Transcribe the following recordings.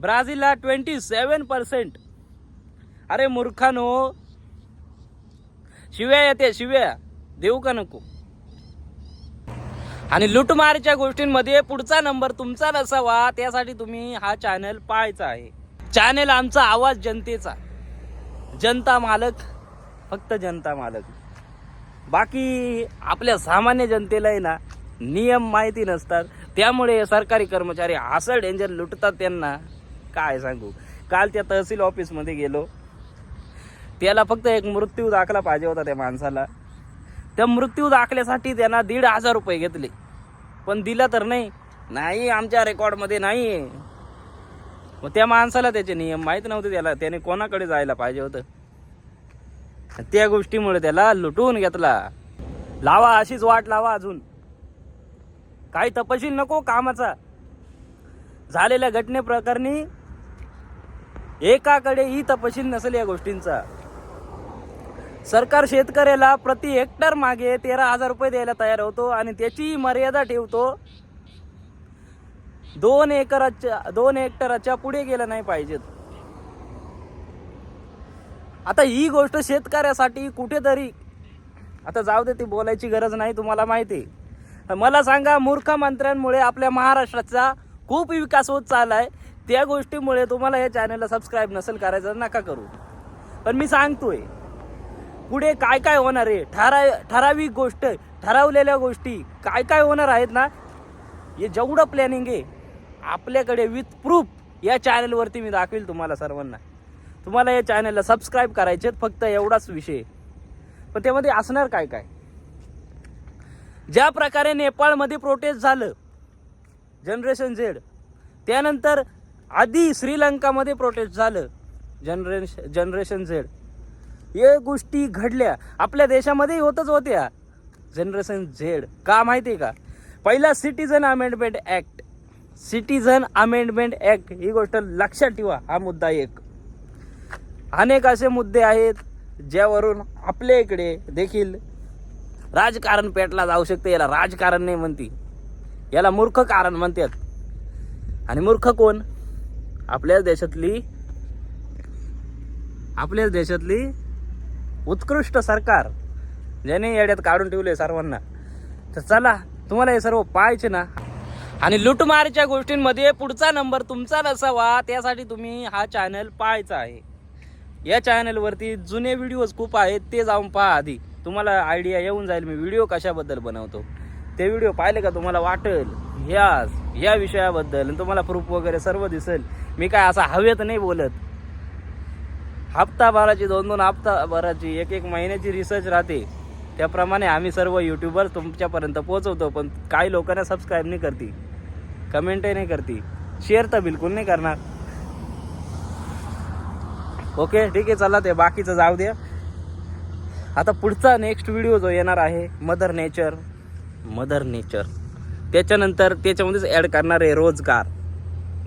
ब्राझीलला twenty seven percent अरे मूर्खानो शिव्या येते शिव्या. देऊ का नको? आणि लुटमारीच्या गोष्टींमध्ये पुढचा नंबर तुमचा नसावा त्यासाठी तुम्ही हा चॅनल पाहायचा आहे. चॅनल आमचा आवाज जनतेचा. जनता मालक फक्त जनता मालक. बाकी आपल्या सामान्य जनतेला आहे ना नियम माहिती नसतात. त्यामुळे सरकारी कर्मचारी असं डेंजर लुटतात त्यांना. काय सांगू? काल त्या तहसील ऑफिसमध्ये गेलो. त्याला फक्त एक मृत्यू दाखला पाहिजे होता त्या माणसाला. त्या मृत्यू दाखल्यासाठी त्यांना दीड हजार रुपये घेतले. पण दिला तर नाही. नाही आमच्या रेकॉर्डमध्ये नाही. आहे मग त्या माणसाला त्याचे नियम माहीत नव्हते. त्याला त्याने कोणाकडे जायला पाहिजे होतं? त्या गोष्टीमुळे त्याला लुटून घेतला. लावा अशीच वाट लावा अजून. काही तपशील नको कामाचा. झालेल्या घटनेप्रकरणी एकाकडे ही तपशील नसेल या गोष्टींचा. सरकार शेतकऱ्याला प्रति हेक्टर मागे तेरा हजार रुपये द्यायला तयार होतो आणि त्याची मर्यादा ठेवतो. दोन एकराच्या दोन हेक्टराच्या पुढे गेलं नाही पाहिजेत. आता ही गोष्ट शेतकऱ्यासाठी कुठेतरी आता जाऊ दे ती बोलायची गरज नाही तुम्हाला माहिती आहे. मला सांगा मूर्ख मंत्र्यांमुळे आपल्या महाराष्ट्राचा खूप विकास होत चाललाय. त्या गोष्टीमुळे तुम्हाला या चॅनलला सबस्क्राईब नसेल करायचं नका करू. पण मी सांगतोय पुढे काय काय होणार आहे? ठरा ठराविक गोष्ट ठरवलेल्या गोष्टी काय काय होणार आहेत ना? हे जेवढं प्लॅनिंग आहे आपल्याकडे विथ प्रूफ या चॅनलवरती मी दाखवेल तुम्हाला सर्वांना. तुम्हाला या चॅनलला सबस्क्राईब करायचे आहेत, फक्त एवढाच विषय. पण त्यामध्ये असणार काय काय? ज्या प्रकारे नेपाळमध्ये प्रोटेस्ट झालं जनरेशन झेड त्यानंतर आधी श्रीलंकामध्ये प्रोटेस्ट झालं. जनरेश जनरेशन झेड हे गोष्टी घडल्या. आपल्या देशामध्ये होतच होत्या. जनरेशन झेड का माहिती आहे का? पहिला citizen amendment act citizen amendment act ही गोष्ट लक्षात ठेवा. हा मुद्दा एक. अनेक असे मुद्दे आहेत ज्यावरून आपल्या इकडे देखील राजकारण पेटला जाऊ शकते. याला राजकारण नाही म्हणती. याला मूर्ख कारण म्हणतात. आणि मूर्ख कोण? आपल्याच देशातली आपल्याच देशातली उत्कृष्ट सरकार ज्याने येड्यात काढून ठेवले सर्वांना. तर चला तुम्हाला हे सर्व पाहायचे ना. आणि लुटमारीच्या गोष्टींमध्ये पुढचा नंबर तुमचा नसावा त्यासाठी तुम्ही हा चॅनल पाहायचा आहे. या चॅनलवरती जुने व्हिडिओज खूप आहेत ते जाऊन पहा आधी. तुम्हाला आयडिया येऊन जाईल मी व्हिडिओ कशाबद्दल बनवतो. ते व्हिडिओ पाहिले का तुम्हाला वाटेल? यास ह्या विषयाबद्दल आणि तुम्हाला प्रूफ वगैरे सर्व दिसेल. मी काय असं हवेत नाही बोलत. हप्ताभराची दोन दोन हप्ताभराची एक एक महिन्याची रिसर्च राहते. त्याप्रमाणे आम्ही सर्व युट्यूबर तुमच्यापर्यंत पोहोचवतो पण काही लोकांना सबस्क्राईब नाही करती. कमेंटही नाही करती. शेअर तर बिलकुल नाही करणार. ओके ठीक आहे चला ते बाकीचं जाऊ द्या. आता पुढचा नेक्स्ट व्हिडिओ जो येणार आहे मदर नेचर मदर नेचर त्याच्यानंतर त्याच्यामध्येच ॲड करणार आहे रोजगार.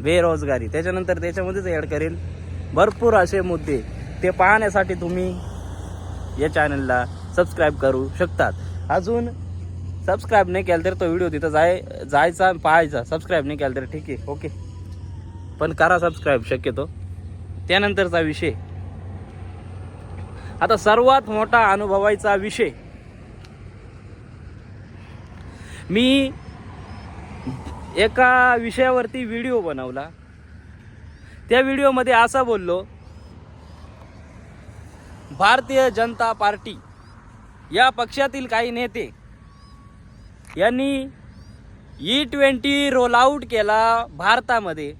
बेरोजगारी. त्याच्यानंतर त्याच्यामध्येच ॲड करेल. भरपूर असे मुद्दे. ते पाहण्यासाठी तुम्ही या चॅनलला सबस्क्राईब करू शकतात. अजून सबस्क्राईब नाही केलं तर तो व्हिडिओ तिथं जाय जायचा पाहायचा. सबस्क्राईब नाही केलं तर ठीक आहे ओके पण करा सबस्क्राईब शक्यतो. त्यानंतरचा विषय. आता सर्वात मोठा अनुभवायचा विषय. मी एका विषयावरती व्हिडिओ बनवला. त्या व्हिडिओमध्ये असा बोललो भारतीय जनता पार्टी या पक्षातील काही नेते यांनी ई ट्वेंटी रोल आऊट केला भारतामध्ये.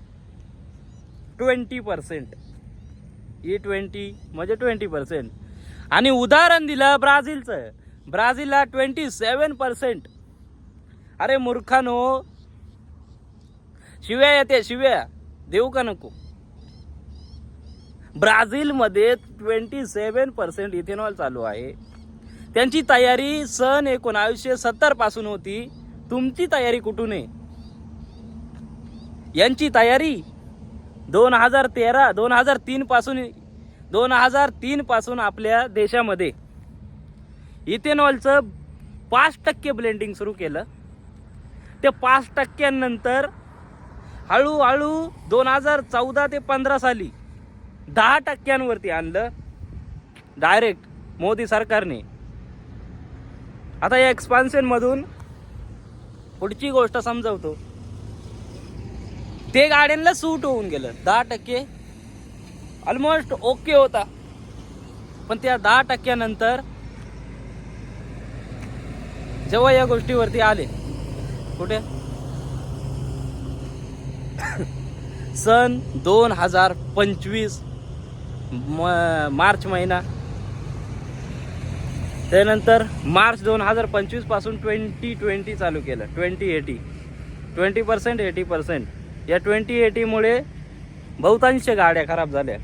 ट्वेंटी पर्सेंट ई ट्वेंटी म्हणजे ट्वेंटी पर्सेंट आणि उदाहरण दिलं ब्राझीलचं. ब्राझीलला ट्वेंटी सेवन पर्सेंट अरे मूर्खानो शिव्या येते शिव्या. देऊ का नको? ब्राझीलमध्ये ट्वेंटी सेवन पर्सेंट इथेनॉल चालू आहे. त्यांची तयारी सन एकोणावीसशे सत्तरपासून होती. तुमची तयारी कुठून आहे? यांची तयारी दोन हजार तेरा दोन हजार तीन पासून दोन हजार तीन पासून आपल्या देशामध्ये. इथेनॉलचं पाच टक्के ब्लेंडिंग सुरू केलं. ते पाच टक्क्यांनंतर हळूहळू दोन हजार चौदा ते पंधरा साली दहा टक्क्यांवरती आणलं डायरेक्ट मोदी सरकारने. आता या एक्सपान्शनमधून पुढची गोष्ट समजवतो. ते गाड्यांना सूट होऊन गेलं. दहा टक्के ऑलमोस्ट ओके होता. पण त्या दहा टक्क्यानंतर जेव्हा या गोष्टीवरती आले कुठे? सन दोन हजार पंचवीस मार्च महिना. त्यानंतर मार्च दोन हजार पंचवीसपासून ट्वेंटी ट्वेंटी चालू केलं. Twenty eighty. Twenty percent eighty percent. या ट्वेंटी एटीमुळे बहुतांश गाड्या खराब झाल्या.